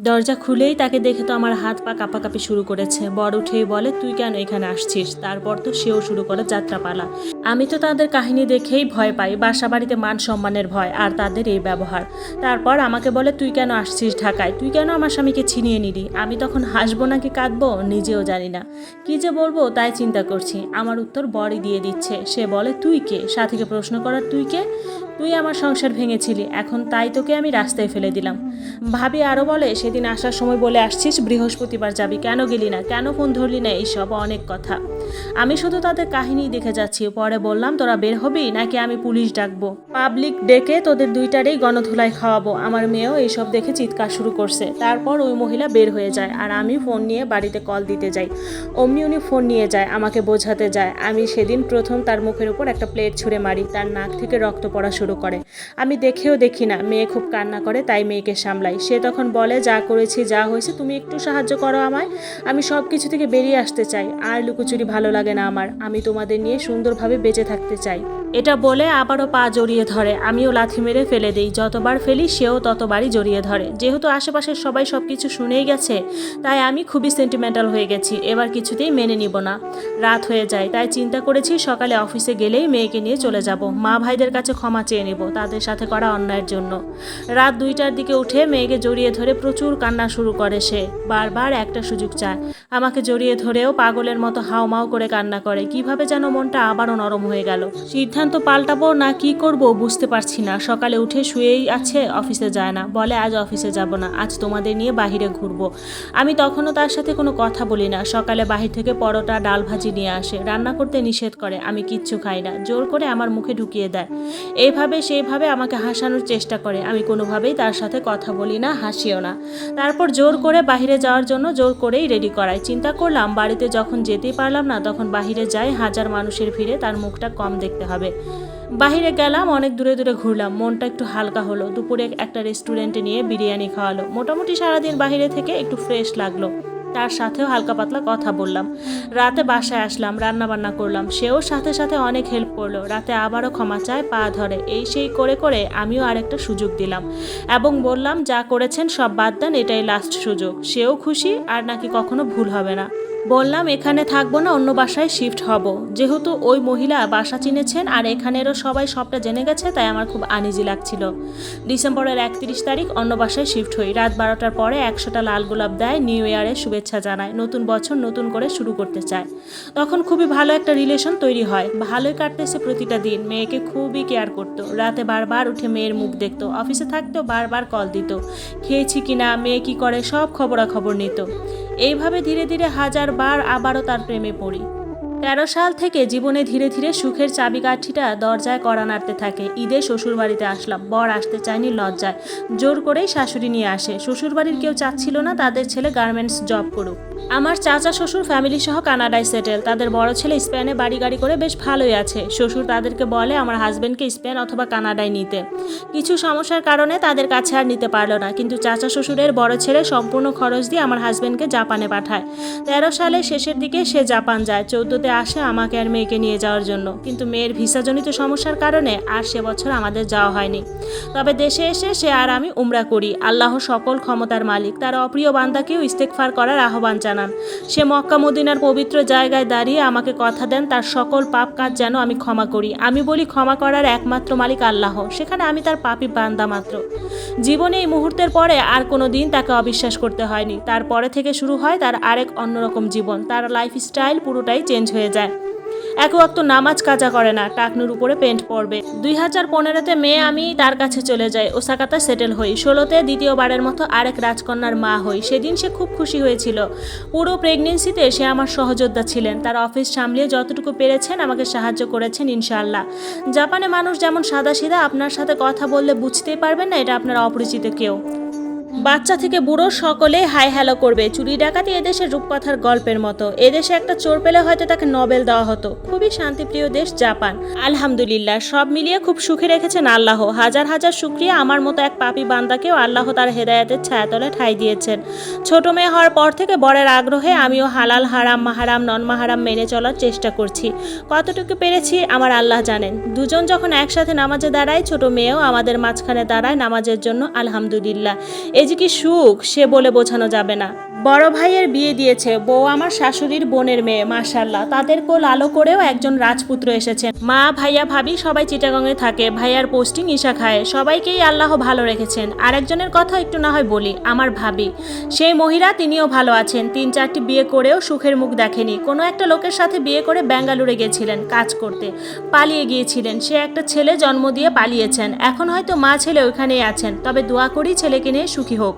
দরজা খুলেই তাকে দেখে তো আমার হাত পা কাঁপাকাঁপি শুরু করেছে। বড় উঠেই বলে, তুই কেন এখানে আসছিস? তারপর তো সেও শুরু করে যাত্রাপালা। আমি তো তাদের কাহিনী দেখেই ভয় পাই বাসা বাড়িতে মান সম্মানের ভয় আর তাদের এই ব্যবহার। তারপর আমাকে বলে, তুই কেন আসছিস ঢাকায়? তুই কেন আমার স্বামীকে ছিনিয়ে নিলি? আমি তখন হাসবো নাকি কাঁদবো? নিজেও জানি না। কি যে বলব, তাই চিন্তা করছি। আমার উত্তর বড়ই দিয়ে দিচ্ছে। সে বলে, তুই কে? সাথীকে প্রশ্ন করার, তুই কে? তুই আমার সংসার ভেঙেছিলি, এখন তাই তোকে আমি রাস্তায় ফেলে দিলাম। ভাবি আরও বলে, সেদিন আসার সময় বলে আসছিস, বৃহস্পতিবার যাবি। কেন গেলি না? কেন ফোন ধরলি না? এইসব অনেক কথা। আমি শুধু তাদের কাহিনী দেখে যাচ্ছি। পরে বললাম, তোরা বের হবি? নাকি আমি পুলিশ ডাকবো? পাবলিক ডেকে তোদের দুইটারেই গণধুলাই খাওয়াবো। আমার মেয়েও এইসব দেখে চিৎকার শুরু করছে। তারপর ওই মহিলা বের হয়ে যায় আর আমি ফোন নিয়ে বাড়িতে কল দিতে যাই। অমনি উনি ফোন নিয়ে যায়, আমাকে বোঝাতে যায়। আমি সেদিন প্রথম তার মুখের উপর একটা প্লেট ছুঁড়ে মারি। তার নাক থেকে রক্ত পড়া শুরু করে। আমি দেখেও দেখি না, মেয়ে খুব কান্না করে, তাই মেয়েকে সামলাই। সে তখন বলে, যা করেছি, যা হয়েছে, তুমি একটু সাহায্য করো আমায়। আমি সব কিছু থেকে বেরিয়ে আসতে চাই। আর লুকোচুরি ভালো লাগে না আমার। আমি তোমাদের নিয়ে সুন্দরভাবে বেঁচে থাকতে চাই। এটা বলে আবারও পা জড়িয়ে ধরে। আমিও লাথি মেরে ফেলে দিই। যতবার ফেলি, সেও ততবারই জড়িয়ে ধরে। যেহেতু আশেপাশের সবাই সব কিছু শুনেই গেছে, তাই আমি খুবই সেন্টিমেন্টাল হয়ে গেছি। এবার কিছুতেই মেনে নিব না। রাত হয়ে যায়, তাই চিন্তা করেছি সকালে অফিসে গেলেই মেয়েকে নিয়ে চলে যাব। মা ভাইদের কাছে ক্ষমা চেয়ে নেব, তাদের সাথে করা অন্যায়ের জন্য। রাত দুইটার দিকে উঠে মেয়েকে জড়িয়ে ধরে প্রচুর কান্না শুরু করে সে। বারবার একটা সুযোগ চায়। আমাকে জড়িয়ে ধরেও পাগলের মতো হাওমাও করে কান্না করে। কীভাবে যেন মনটা আবারও নরম হয়ে গেল। সিদ্ধান্ত পাল্টাবো না কি করব বুঝতে পারছি না। সকালে উঠে শুয়েই আছে, অফিসে যায় না। বলে, আজ অফিসে যাব না। আজ তোমাদের নিয়ে বাহিরে ঘুরবো। আমি তখনও তার সাথে কোনো কথা বলি না। সকালে বাহির থেকে পরোটা, ডাল ভাজি নিয়ে আসে। রান্না করতে নিষেধ করে। আমি কিচ্ছু খাই না। জোর করে আমার মুখে ঢুকিয়ে দেয়। এইভাবে সেইভাবে আমাকে হাসানোর চেষ্টা করে। আমি কোনোভাবেই তার সাথে কথা বলি না, হাসিও না। তারপর জোর করে বাইরে যাওয়ার জন্য জোর করেই রেডি করায়। চিন্তা করলাম, বাড়িতে যখন যেতেই পারলাম না, তখন বাহিরে যাই, হাজার মানুষের ভিড়ে তার মুখটা কম দেখতে হবে। বাহিরে গেলাম, অনেক দূরে দূরে ঘুরলাম, মনটা একটু হালকা হলো। দুপুরে একটা রেস্টুরেন্টে নিয়ে বিরিয়ানি খাওয়ালো। মোটামুটি সারাদিন বাহিরে থেকে একটু ফ্রেশ লাগল। তার সাথেও হালকা পাতলা কথা বললাম। রাতে বাসায় আসলাম রান্না বান্না করলাম। সেও সাথে সাথে অনেক হেল্প করল। রাতে আবারও ক্ষমা চায়, পা ধরে। এই সেই করে করে আমিও আরেকটা সুযোগ দিলাম এবং বললাম, যা করেছেন সব বাদ দেন, এটাই লাস্ট সুযোগ। সেও খুশি আর নাকি কখনো ভুল হবে না। বললাম, এখানে থাকব না, অন্য বাসায় শিফট হব। যেহেতু ওই মহিলা বাসা চিনেছেন আর এখানেরও সবাই সবটা জেনে গেছে, তাই আমার খুব আনিজি লাগছিল। ডিসেম্বরের একত্রিশ তারিখ অন্য বাসায় শিফট হই। রাত বারোটার পরে একশোটা লাল গোলাপ দেয়, নিউ ইয়ারের শুভেচ্ছা জানায়। নতুন বছর নতুন করে শুরু করতে চায়। তখন খুবই ভালো একটা রিলেশন তৈরি হয়। ভালোই কাটতেছে প্রতিটা দিন। মেয়েকে খুবই কেয়ার করতো। রাতে বারবার উঠে মেয়ের মুখ দেখতো। অফিসে থাকতেও বারবার কল দিত। খেয়েছি কিনা, মেয়ে কি করে, সব খবরাখবর নিত। এইভাবে ধীরে ধীরে হাজার বার আবারও তার প্রেমে পড়ি। তেরো সাল থেকে জীবনে ধীরে ধীরে সুখের চাবিকাঠিটা দরজায় কড়া নাড়তে থাকে। ঈদে শ্বশুরবাড়িতে আসলাম। বর আসতে চায়নি লজ্জায়। জোর করেই শাশুড়ি নিয়ে আসে। শ্বশুরবাড়ির কেউ চাচ্ছিল না তাদের ছেলে গার্মেন্টস জব করুক। আমার চাচা, শ্বশুর ফ্যামিলি সহ কানাডায় সেটেল তাদের বড় ছেলে স্পেনে বাড়ি গাড়ি করে বেশ ভালোই আছে। শ্বশুর তাদেরকে বলে, আমার হাজব্যান্ডকে স্পেন অথবা কানাডায় নিতে। কিছু সমস্যার কারণে তাদের কাছে আর নিতে পারল না। কিন্তু চাচা, শ্বশুরের বড় ছেলে সম্পূর্ণ খরচ দিয়ে আমার হাজব্যান্ডকে জাপানে পাঠায়। তেরো সালের শেষের দিকে সে জাপান যায়। চৌদ্দতে আসে আমাকে আর মেয়েকে নিয়ে যাওয়ার জন্য। কিন্তু মেয়ের ভিসাজনিত সমস্যার কারণে আর সে বছর আমাদের যাওয়া হয়নি। তবে দেশে এসে সে আর আমি উমরা করি। আল্লাহ সকল ক্ষমতার মালিক। তার অপ্রিয় বান্দাকেও ইস্তেকফার করার আহ্বান জানান। সে মক্কা মদিনার পবিত্র জায়গায় দাঁড়িয়ে আমাকে কথা দেন, তার সকল পাপ কাজ যেন আমি ক্ষমা করি। আমি বলি, ক্ষমা করার একমাত্র মালিক আল্লাহ, সেখানে আমি তার পাপি বান্দা মাত্র। জীবনে এই মুহূর্তের পরে আর কোনো দিন তাকে অবিশ্বাস করতে হয়নি। তারপরে থেকে শুরু হয় তার আরেক অন্যরকম জীবন। তার লাইফস্টাইল পুরোটাই চেঞ্জ হয়ে যায়। এক ওয়াক্ত নামাজ কাজা করে না, টাকনুর উপরে পেন্ট পরবে। দুই হাজার পনেরোতে মেয়ে আমি তার কাছে চলে যাই, ওসাকাতে সেটেল হই। ষোলোতে দ্বিতীয়বারের মতো আরেক রাজকন্যার মা হই। সেদিন সে খুব খুশি হয়েছিল। পুরো প্রেগনেন্সিতে সে আমার সহযোদ্ধা ছিলেন। তার অফিস সামলিয়ে যতটুকু পেরেছেন আমাকে সাহায্য করেছেন, ইনশাআল্লাহ। জাপানে মানুষ যেমন সাদা সিধা আপনার সাথে কথা বললে বুঝতেই পারবেন না এটা আপনার অপরিচিত কেউ। বাচ্চা থেকে বুড়ো সকলেই হাই হ্যালো করবে। চুরি ডাকাতি এদেশের রূপকথার গল্পের মতো। এদেশে একটা চোর পেলে হয়তো তাকে নবেল দেওয়া হতো। খুবই শান্তিপ্রিয় দেশ জাপান। আলহামদুলিল্লাহ, সব মিলিয়ে খুব সুখে রেখেছেন আল্লাহ। হাজার হাজার শুক্রিয়া, আমার মতো এক পাপি বান্দাকেও আল্লাহ তার হেদায়াতের ছায়াতলে ঠাই দিয়েছেন। ছোট মেয়ে হওয়ার পর থেকে বরের আগ্রহে আমিও হালাল, হারাম, মাহারাম, নন মাহারাম মেনে চলার চেষ্টা করছি। কতটুকু পেরেছি আমার আল্লাহ জানেন। দুজন যখন একসাথে নামাজে দাঁড়ায়, ছোট মেয়েও আমাদের মাঝখানে দাঁড়ায় নামাজের জন্য, আলহামদুলিল্লাহ। এই যে কি সুখ সে বলে বোঝানো যাবে না। বড় ভাইয়ের বিয়ে দিয়েছে, বউ আমার শাশুড়ির বোনের মেয়ে মাশাল্লাহ তাদের কোল আলো করেও একজন রাজপুত্র এসেছেন। মা, ভাইয়া, ভাবি সবাই চিটাগংয়ে থাকে, ভাইয়ার পোস্টিং ঈশা খায়। সবাইকেই আল্লাহ ভালো রেখেছেন। আরেকজনের কথা একটু না হয় বলি, আমার ভাবি। সেই মহিলা তিনিও ভালো আছেন। তিন চারটি বিয়ে করেও সুখের মুখ দেখেনি। কোনো একটা লোকের সাথে বিয়ে করে ব্যাঙ্গালুরে গেছিলেন কাজ করতে। পালিয়ে গিয়েছিলেন। সে একটা ছেলে জন্ম দিয়ে পালিয়েছেন। এখন হয়তো মা ছেলে ওইখানেই আছেন। তবে দোয়া করি ছেলেকে নিয়ে সুখী হোক।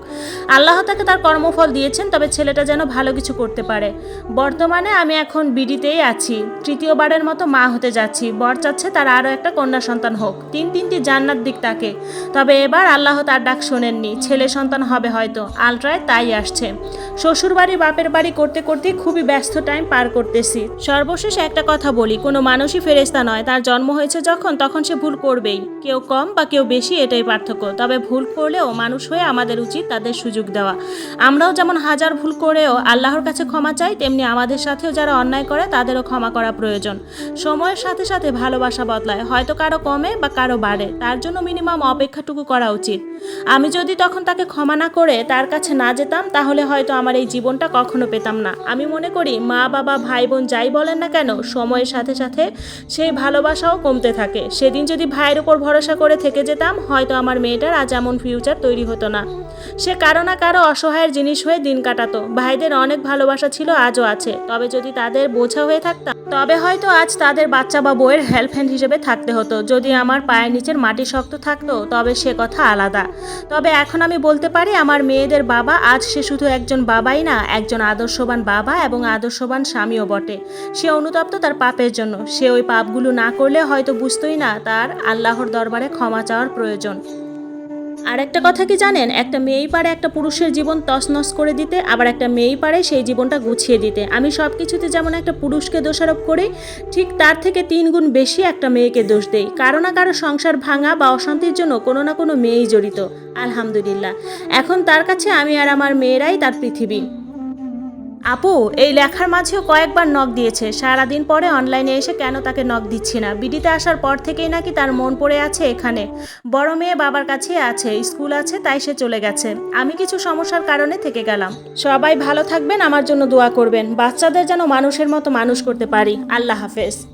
আল্লাহ তাকে তার কর্মফল দিয়েছেন তবে ছেলেটা যেন ভালো কিছু করতে পারে। বর্তমানে আমি এখন বিডিতেই আছি। তৃতীয়বারের মতো মা হতে যাচ্ছি। বর চাচ্ছে তার আরও একটা কন্যা সন্তান হোক। তিন তিনটি জান্নাত দিক তাকে। তবে এবার আল্লাহ তার ডাক শোনেননি। ছেলে সন্তান হবে হয়তো। আলট্রায় তাই আসছে। শ্বশুরবাড়ি, বাপের বাড়ি করতে করতে খুবই ব্যস্ত টাইম পার করতেছি। সর্বশেষ একটা কথা বলি, কোনো মানুষই ফেরেস্তা নয়। তার জন্ম হয়েছে যখন, তখন সে ভুল করবেই। কেউ কম বা কেউ বেশি এটাই পার্থক্য। তবে ভুল করলেও মানুষ হয়ে আমাদের উচিত তাদের সুযোগ দেওয়া। আমরাও যেমন হাজার ভুল করেও আল্লাহর কাছে ক্ষমা চাই, তেমনি আমাদের সাথেও যারা অন্যায় করে তাদেরও ক্ষমা করা প্রয়োজন। সময়ের সাথে সাথে ভালোবাসা বদলায়, হয়তো কারও কমে বা কারও বাড়ে, তার জন্য মিনিমাম অপেক্ষাটুকু করা উচিত। আমি যদি তখন তাকে ক্ষমা না করে তার কাছে না যেতাম, তাহলে হয়তো আমার এই জীবনটা কখনো পেতাম না। আমি মনে করি, মা, বাবা, ভাই, বোন যাই বলেন না কেন, সময়ের সাথে সাথে সেই ভালোবাসাও কমতে থাকে। সেদিন যদি ভাইয়ের উপর ভরসা করে থেকে যেতাম, হয়তো আমার মেয়েটার আজ এমন ফিউচার তৈরি হতো না। সে কারও না কারও অসহায়ের জিনিস হয়ে দিন কাটাতো। ভাইদের অনেক ভালোবাসা ছিল, আজও আছে। তবে যদি তাদের বোঝা হয়ে থাকতাম তবে হয়তো আজ তাদের বাচ্চা বা বউয়ের হেল্প হ্যান্ড হিসেবে থাকতে হতো। যদি আমার পায়ের নিচের মাটি শক্ত থাকতো, তবে সে কথা আলাদা। তবে এখন আমি বলতে পারি, আমার মেয়েদের বাবা, আজ সে শুধু একজন বাবাই না, একজন আদর্শবান বাবা এবং আদর্শবান স্বামীও বটে। সে অনুতপ্ত তার পাপের জন্য। সে ওই পাপগুলো না করলে হয়তো বুঝতোই না তার আল্লাহর দরবারে ক্ষমা চাওয়ার প্রয়োজন। আর একটা কথা কি জানেন? একটা মেয়েই পারে একটা পুরুষের জীবন তছনছ করে দিতে, আবার একটা মেয়েই পারে সেই জীবনটা গুছিয়ে দিতে। আমি সব কিছুতে যেমন একটা পুরুষকে দোষারোপ করি, ঠিক তার থেকে তিন গুণ বেশি একটা মেয়েকে দোষ দেই। কারও না কারও সংসার ভাঙা বা অশান্তির জন্য কোনো না কোনো মেয়েই জড়িত। আলহামদুলিল্লাহ। এখন তার কাছে আমি আর আমার মেয়েরাই তার পৃথিবী। আপু, এই লেখার মাঝেও কয়েকবার নখ দিয়েছে। সারাদিন পরে অনলাইনে এসে কেন তাকে নখ দিচ্ছি না? বিডিতে আসার পর থেকেই নাকি তার মন পড়ে আছে এখানে। বড় মেয়ে বাবার কাছে আছে, স্কুল আছে, তাই সে চলে গেছে। আমি কিছু সমস্যার কারণে থেকে গেলাম। সবাই ভালো থাকবেন, আমার জন্য দোয়া করবেন। বাচ্চাদের যেন মানুষের মতো মানুষ করতে পারি। আল্লাহ হাফেজ।